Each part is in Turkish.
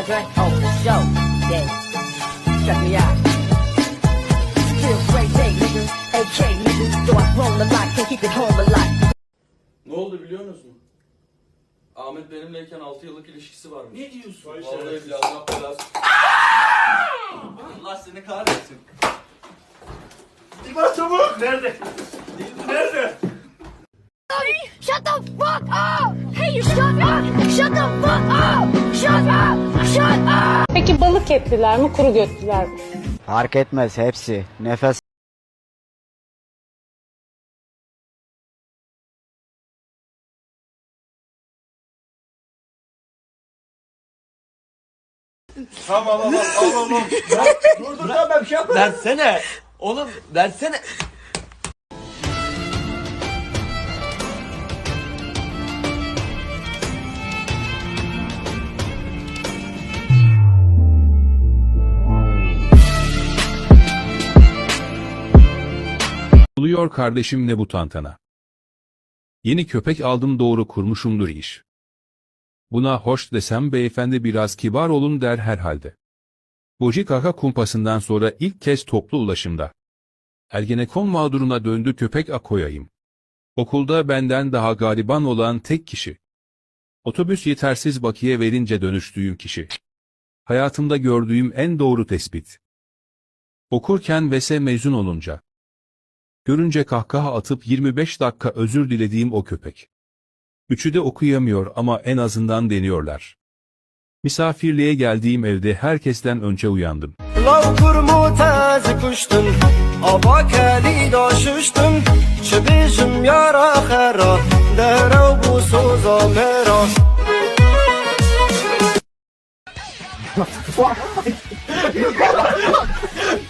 Andre? Oh, for sure. Yeah. Check me out. Still great day, nigga. AK, nigga. Though I've grown a lot, can't keep it home a lot. Ne oldu biliyor musun? Ahmet benimleyken 6 yıllık ilişkisi varmış. Ne diyorsun? Vallahi bile Allah belası. Allah seni kahretsin. İman çabuk. Nerede? Nerede? Shut the fuck up! You shut up! Shut the fuck up! Shut up! Shut up! Peki balık etliler mi, kuru götlüler mi? Fark etmez hepsi. Nefes Tamam tamam tamam Dur dur tamam ben bir şey yapmadım. Versene. Oğlum versene. Oluyor kardeşimle bu tantana. Yeni köpek aldım doğru kurmuşumdur iş. Buna hoş desem beyefendi biraz kibar olun der herhalde. Boji kaka kumpasından sonra ilk kez toplu ulaşımda. Ergenekon mağduruna döndü köpek akoyayım. Okulda benden daha gariban olan tek kişi. Otobüs yetersiz bakiye verince dönüştüğüm kişi. Hayatımda gördüğüm en doğru tespit. Okurken ve mezun olunca. Görünce kahkaha atıp 25 dakika özür dilediğim o köpek. Üçü de okuyamıyor ama en azından deniyorlar. Misafirliğe geldiğim evde herkesten önce uyandım. Lav kurmu tazi kuştun, aba keli daşıştun, çibicim yara hera, derev bu soza mera. Fuck?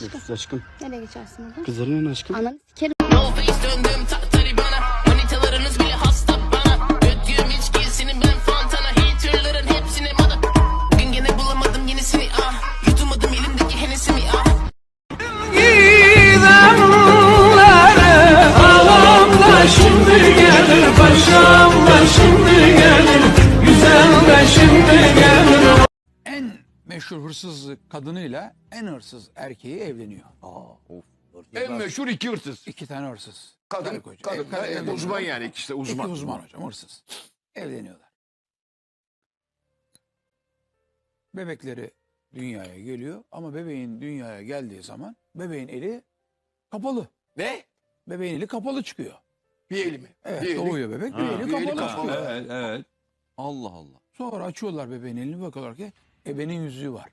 Görüşürüz aşkım. aşkım. Nereye geçersin buradan? Kızların aşkım. Ananı sikerim. Meşhur hırsız kadınıyla en hırsız erkeği evleniyor. En meşhur iki hırsız. İki tane hırsız. Kadın, Karı koca. kadın, kadın, evleniyor. uzman yani ikisi de uzman. İki uzman hocam hırsız. Evleniyorlar. Bebekleri dünyaya geliyor ama bebeğin dünyaya geldiği zaman bebeğin eli kapalı. Ne? Bebeğin eli kapalı çıkıyor. Bir eli mi? Evet Bir eli. doğuyor bebek bir eli bir eli kapalı, kapalı. çıkıyor. Evet, evet. Allah Allah. Sonra açıyorlar bebeğin elini bakıyorlar ki ebenin yüzüğü var.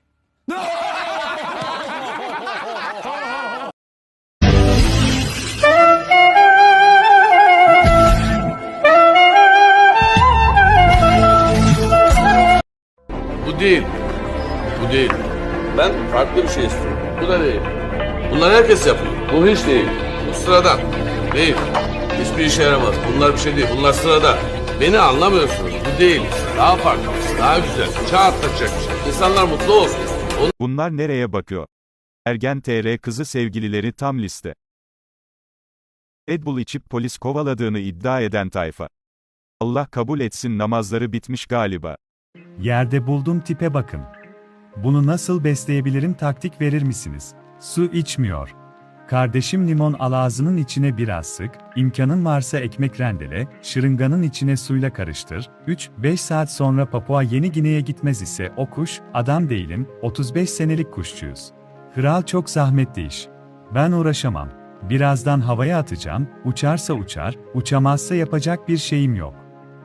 Bu değil. Bu değil. Ben farklı bir şey istiyorum. Bu da değil. Bunlar herkes yapıyor. Bu hiç değil. Bu sıradan. Değil. Hiçbir işe yaramaz. Bunlar bir şey değil. Bunlar sıradan. Beni anlamıyorsunuz. Bu değil. Daha farklı. Daha güzel. Çağ atlatacak bir şey. İnsanlar mutlu olsun. Bunlar nereye bakıyor? Ergen TR kızı sevgilileri tam liste. Red Bull içip polis kovaladığını iddia eden tayfa. Allah kabul etsin namazları bitmiş galiba. Yerde buldum tipe bakın. Bunu nasıl besleyebilirim taktik verir misiniz? Su içmiyor. Kardeşim limon al ağzının içine biraz sık, imkanın varsa ekmek rendele, şırınganın içine suyla karıştır, 3-5 saat sonra Papua Yeni Gine'ye gitmez ise o kuş, adam değilim, 35 senelik kuşçuyuz. Kral çok zahmetli iş. Ben uğraşamam. Birazdan havaya atacağım, uçarsa uçar, uçamazsa yapacak bir şeyim yok.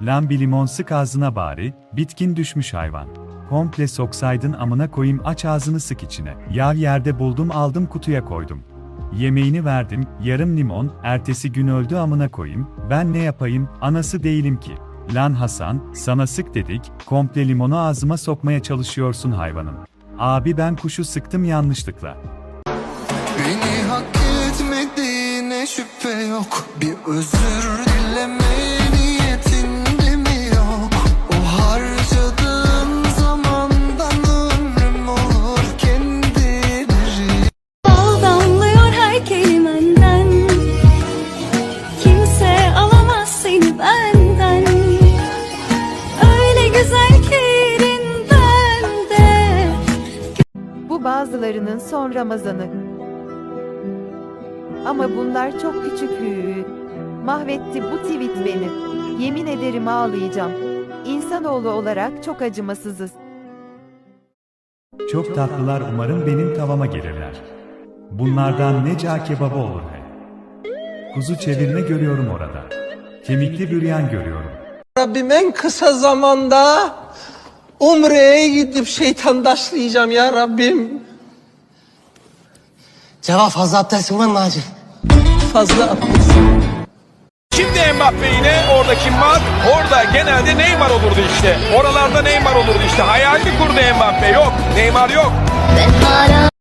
Lan bir limon sık ağzına bari, bitkin düşmüş hayvan. Komple soksaydın amına koyayım aç ağzını sık içine. Yağ yerde buldum aldım kutuya koydum. Yemeğini verdim, yarım limon, ertesi gün öldü amına koyayım, ben ne yapayım, anası değilim ki. Lan Hasan, sana sık dedik, komple limonu ağzıma sokmaya çalışıyorsun hayvanım. Abi ben kuşu sıktım yanlışlıkla. Beni hak etmediğine şüphe yok Bir özür Bu bazılarının son Ramazanı. Ama bunlar çok küçük hüğü. Mahvetti bu tweet beni. Yemin ederim ağlayacağım. İnsanoğlu olarak çok acımasızız. Çok tatlılar umarım benim tavama gelirler. Bunlardan ne cağ kebabı olur he. Kuzu çevirme görüyorum orada. Kemikli büryan görüyorum. Rabbim en kısa zamanda Umre'ye gidip şeytan taşlayacağım ya Rabbim. Cevap fazla abdestin var mı? Fazla abdestim. Şimdi Mbappe yine orada kim var? Orada genelde Neymar olurdu işte. Oralarda Neymar olurdu işte. Hayalini kurdu Mbappe. Yok. Neymar yok.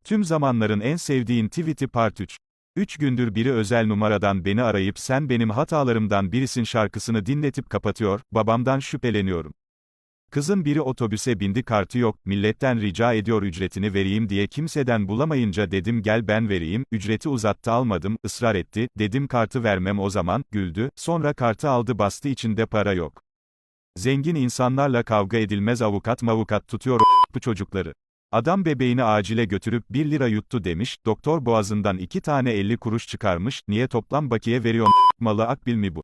Tüm zamanların en sevdiğin tweet'i part 3. 3 gündür biri özel numaradan beni arayıp sen benim hatalarımdan birisin şarkısını dinletip kapatıyor, babamdan şüpheleniyorum. Kızın biri otobüse bindi kartı yok, milletten rica ediyor ücretini vereyim diye kimseden bulamayınca dedim gel ben vereyim, ücreti uzattı almadım, ısrar etti, dedim kartı vermem o zaman, güldü, sonra kartı aldı bastı içinde para yok. Zengin insanlarla kavga edilmez avukat mavukat tutuyor bu çocukları. Adam bebeğini acile götürüp 1 lira yuttu demiş, doktor boğazından 2 tane 50 kuruş çıkarmış, niye toplam bakiye veriyor malı akbil mi bu?